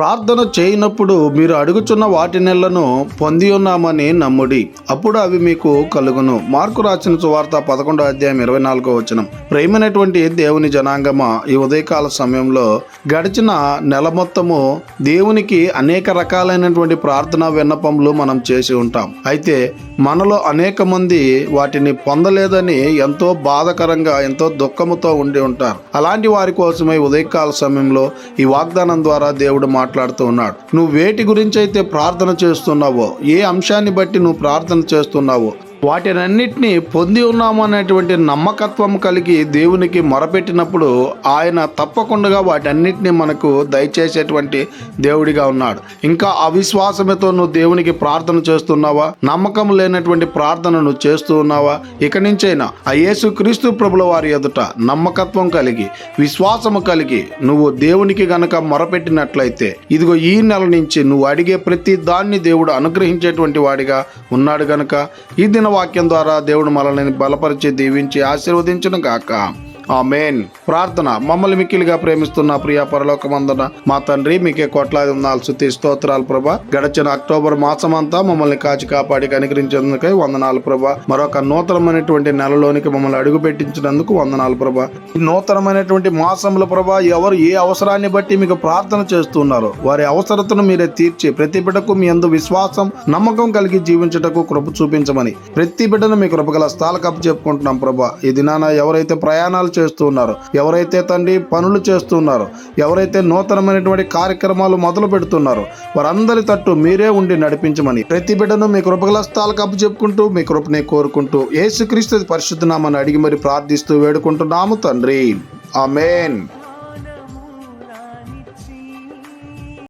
ప్రార్థన చేయనప్పుడు మీరు అడుగుచున్న వాటి నెలను పొంది ఉన్నామని నమ్ముడి. అప్పుడు అవి మీకు కలుగును. మార్కు రాసిన సువార్త పదకొండో అధ్యాయం ఇరవై నాలుగో వచనం. ప్రేమైనటువంటి దేవుని జనాంగమ ఈ ఉదయకాల సమయంలో గడిచిన నెల మొత్తము దేవునికి అనేక రకాలైనటువంటి ప్రార్థన విన్నపములు మనం చేసి ఉంటాం. అయితే మనలో అనేక మంది వాటిని పొందలేదని ఎంతో బాధకరంగా ఎంతో దుఃఖముతో ఉండి ఉంటారు. అలాంటి వారి కోసమే ఉదయకాల సమయంలో ఈ వాగ్దానం ద్వారా దేవుడు మాట్లాడుతూ ఉన్నాడు. నువ్వు వేటి గురించి అయితే ప్రార్థన చేస్తున్నావో? ఏ అంశాన్ని బట్టి నువ్వు ప్రార్థన చేస్తున్నావో? వాటినన్నిటినీ పొంది ఉన్నాము అనేటువంటి నమ్మకత్వం కలిగి దేవునికి మొరపెట్టినప్పుడు ఆయన తప్పకుండా వాటన్నిటిని మనకు దయచేసేటువంటి దేవుడిగా ఉన్నాడు. ఇంకా అవిశ్వాసంతో నువ్వు దేవునికి ప్రార్థన చేస్తున్నావా? నమ్మకం లేనటువంటి ప్రార్థన నువ్వు చేస్తూ ఉన్నావా? ఇక నుంచైనా ఆ యేసు క్రీస్తు ప్రభుల వారి ఎదుట నమ్మకత్వం కలిగి విశ్వాసము కలిగి నువ్వు దేవునికి గనక మొరపెట్టినట్లయితే ఇదిగో ఈ నెల నుంచి నువ్వు అడిగే ప్రతి దాన్ని దేవుడు అనుగ్రహించేటువంటి వాడిగా ఉన్నాడు గనక. ఈ దిన వాక్యం ద్వారా దేవుడు మనల్ని బలపరిచి దీవించి ఆశీర్వదించును గాక. ఆమెన్. ప్రార్థన. మమ్మల్ని మిక్కిలిగా ప్రేమిస్తున్న ప్రియ పరలోకమందున మా తండ్రి మీకే కోట్లాది వందనాలు శుతి స్తోత్రాలు ప్రభా. గడిచిన అక్టోబర్ మాసం అంతా మమ్మల్ని కాచి కాపాడి కనికరించేందుకై వందనాలు ప్రభా. మరొక నూతనమైనటువంటి నెలలోనికి మమ్మల్ని అడుగు పెట్టించినందుకు వందనాలు ప్రభా. ఈ నూతనమైనటువంటి మాసంలో ప్రభా ఎవరు ఏ అవసరాన్ని బట్టి మీకు ప్రార్థన చేస్తున్నారు వారి అవసరతను మీరే తీర్చి ప్రతి బిడ్డకు మీ అందు విశ్వాసం నమ్మకం కలిగి జీవించుటకు కృప చూపించమని ప్రతి బిడ్డను మీ కృపగల స్థాలకు చెప్పుకుంటున్నాం ప్రభా. ఈ దినాన ఎవరైతే ప్రయాణాలు చేస్తున్నారు. ఎవరైతే తండ్రి పనులు చేస్తున్నారు ఎవరైతే నూతనమైనటువంటి కార్యక్రమాలు మొదలు పెడుతున్నారు వారందరి తట్టు మీరే ఉండి నడిపించమని ప్రతి బిడ్డను మీ కృపగల స్థాలకు అప్పు చెప్పుకుంటూ మీ కృపనే కోరుకుంటూ యేసుక్రీస్తు పరిశుద్ధనామని అడిగి మరి ప్రార్థిస్తూ వేడుకుంటున్నాము తండ్రి. ఆమెన్.